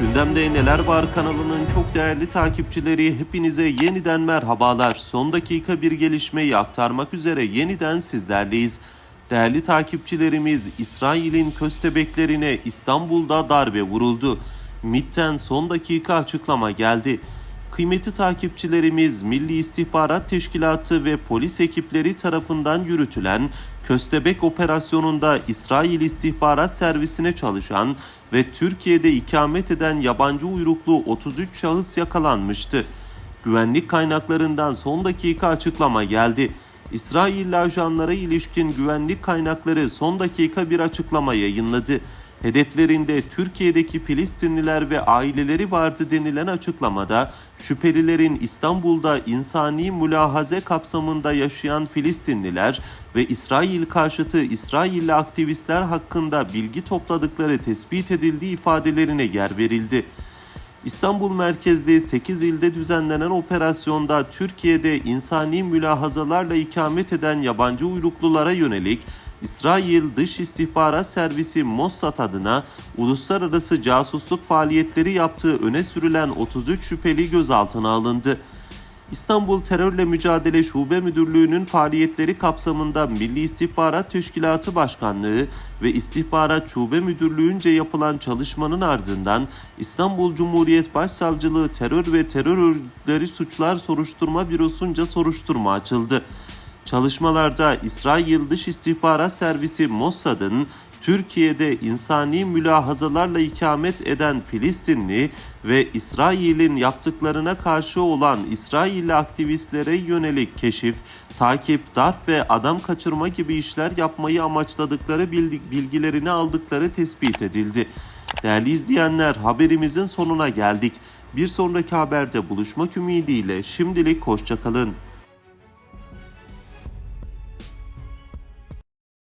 Gündemde Neler Var kanalının çok değerli takipçileri hepinize yeniden merhabalar. Son dakika bir gelişmeyi aktarmak üzere yeniden sizlerleyiz. Değerli takipçilerimiz İsrail'in köstebeklerine İstanbul'da darbe vuruldu. MİT'ten son dakika açıklama geldi. Kıymetli takipçilerimiz Milli İstihbarat Teşkilatı ve polis ekipleri tarafından yürütülen Köstebek operasyonunda İsrail İstihbarat Servisine çalışan ve Türkiye'de ikamet eden yabancı uyruklu 33 şahıs yakalanmıştı. Güvenlik kaynaklarından son dakika açıklama geldi. İsrailli ajanlara ilişkin güvenlik kaynakları son dakika bir açıklama yayınladı. Hedeflerinde Türkiye'deki Filistinliler ve aileleri vardı denilen açıklamada şüphelilerin İstanbul'da insani mülahaze kapsamında yaşayan Filistinliler ve İsrail karşıtı İsrailli aktivistler hakkında bilgi topladıkları tespit edildiği ifadelerine yer verildi. İstanbul merkezli 8 ilde düzenlenen operasyonda Türkiye'de insani mülahazalarla ikamet eden yabancı uyruklulara yönelik İsrail Dış İstihbarat Servisi Mossad adına uluslararası casusluk faaliyetleri yaptığı öne sürülen 33 şüpheli gözaltına alındı. İstanbul Terörle Mücadele Şube Müdürlüğü'nün faaliyetleri kapsamında Milli İstihbarat Teşkilatı Başkanlığı ve İstihbarat Şube Müdürlüğü'nce yapılan çalışmanın ardından İstanbul Cumhuriyet Başsavcılığı Terör ve Terör Örgütleri Suçlar Soruşturma Bürosu'nca soruşturma açıldı. Çalışmalarda İsrail Dış İstihbarat Servisi Mossad'ın Türkiye'de insani mülahazalarla ikamet eden Filistinli ve İsrail'in yaptıklarına karşı olan İsrailli aktivistlere yönelik keşif, takip, darp ve adam kaçırma gibi işler yapmayı amaçladıkları bilgilerini aldıkları tespit edildi. Değerli izleyenler haberimizin sonuna geldik. Bir sonraki haberde buluşmak ümidiyle şimdilik hoşçakalın.